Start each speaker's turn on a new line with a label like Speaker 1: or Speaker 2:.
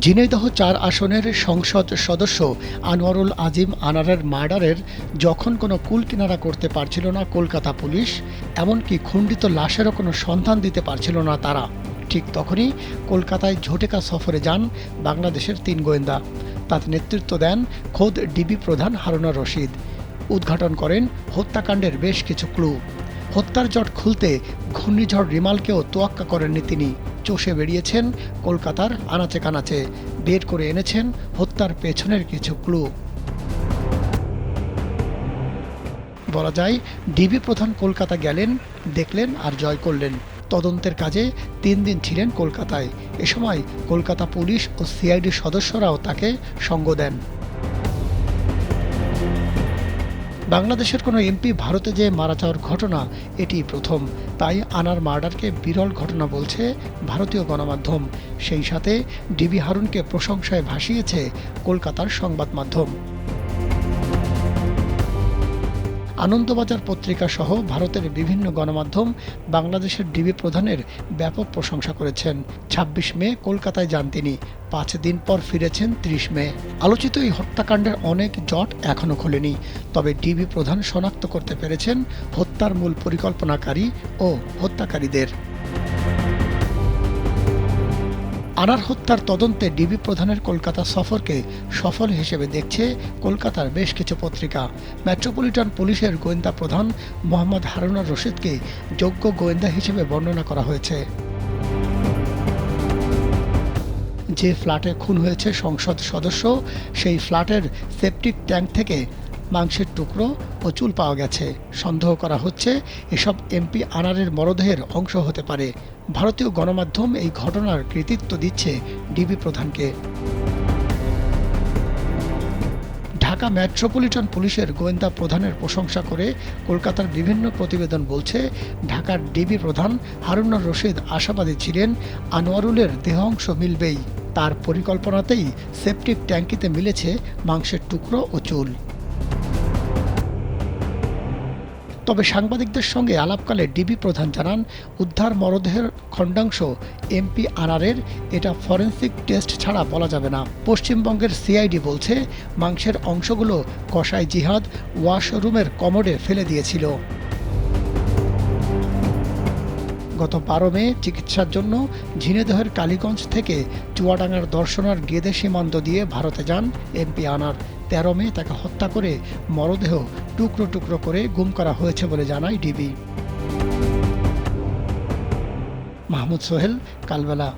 Speaker 1: ঝিনাইদহ চার আসনের সংসদ সদস্য আনোয়ারুল আজিম আনারের মার্ডারের যখন কোনো কুল কিনারা করতে পারছিল না কলকাতা পুলিশ, এমনকি খণ্ডিত লাশেরও কোনো সন্ধান দিতে পারছিল না তারা। ঠিক তখনই কলকাতায় ঝোটেকা সফরে যান বাংলাদেশের তিন গোয়েন্দা। তাতে নেতৃত্ব দেন খোদ ডিবি প্রধান হারুনা রশিদ। উদ্ঘাটন করেন হত্যাকাণ্ডের বেশ কিছু ক্লু। হত্যার জট খুলতে ঘূর্ণিঝড় রিমালকেও তোয়াক্কা করেননি তিনি। চষে বেরিয়েছেন, কলকাতার আনাচে কানাচে বের করে এনেছেন হত্যার পেছনের কিছু ক্লু বলা যায়, ডিবি প্রধান কলকাতা গেলেন, দেখলেন আর জয় করলেন। তদন্তের কাজে তিন দিন ছিলেন কলকাতায়। এ সময় কলকাতা পুলিশ ও সিআইডি সদস্যরাও তাকে সঙ্গ দেন। বাংলাদেশের কোনো এমপি ভারতে যে মারা যাওয়ার ঘটনা, এটি প্রথম। তাই আনার মার্ডারকে বিরল ঘটনা বলছে ভারতীয় গণমাধ্যম। সেই সাথে ডিবি হারুনকে প্রশংসায় ভাসিয়েছে কলকাতার সংবাদ মাধ্যম। আনন্দবাজার পত্রিকা সহ ভারতের বিভিন্ন গণমাধ্যম বাংলাদেশের ডিবি প্রধানের ব্যাপক প্রশংসা করেছেন। ২৬ মে কলকাতায় যান তিনি। পাঁচ দিন পর ফিরেছেন ত্রিশ মে। আলোচিত এই হত্যাকাণ্ডের অনেক জট এখনও খোলেনি। তবে ডিবি প্রধান শনাক্ত করতে পেরেছেন হত্যার মূল পরিকল্পনাকারী ও হত্যাকারীদের। আনার হত্যার তদন্তে ডিবি প্রধানের কলকাতা সফরকে সফল হিসেবে দেখছে কলকাতার বেশ কিছু পত্রিকা। মেট্রোপলিটন পুলিশের গোয়েন্দা প্রধান মোহাম্মদ হারুনার রশিদকে যোগ্য গোয়েন্দা হিসেবে বর্ণনা করা হয়েছে। যে ফ্ল্যাটে খুন হয়েছে সংসদ সদস্য, সেই ফ্ল্যাটের সেপটিক ট্যাঙ্ক থেকে মাংসের টুকরো ও চুল পাওয়া গেছে। সন্দেহ করা হচ্ছে এসব এমপি আনারের মরদেহের অংশ হতে পারে। ভারতীয় গণমাধ্যম এই ঘটনার কৃতিত্ব দিচ্ছে ডিবি প্রধানকে। ঢাকা মেট্রোপলিটন পুলিশের গোয়েন্দা প্রধানের প্রশংসা করে কলকাতার বিভিন্ন প্রতিবেদন বলছে, ঢাকার ডিবি প্রধান হারুনুর রশিদ আশাবাদী ছিলেন, আনোয়ারুলের দেহাংশ মিলবেই। তার পরিকল্পনাতেই সেপটিক ট্যাঙ্কিতে মিলেছে মাংসের টুকরো ও চুল। তবে সাংবাদিকদের সঙ্গে আলাপকালে ডিবি প্রধান জানান, উদ্ধার মরদেহের খণ্ডাংশ এমপি আনারের এটা ফরেন্সিক টেস্ট ছাড়া বলা যাবে না। পশ্চিমবঙ্গের সিআইডি বলছে, মাংসের অংশগুলো কসাই জিহাদ ওয়াশরুমের কমোডে ফেলে দিয়েছিল। গত বারো মে চিকিৎসার জন্য ঝিনেদহের কালীগঞ্জ থেকে চুয়াডাঙ্গার দর্শনার গেদে সীমান্ত দিয়ে ভারতে যান এমপি আনার। তেরো মে তাকে হত্যা করে মরদেহ টুকরো টুকরো করে গুম করা হয়েছে বলে জানায় ডিবি। মাহমুদ সোহেল, কালবেলা।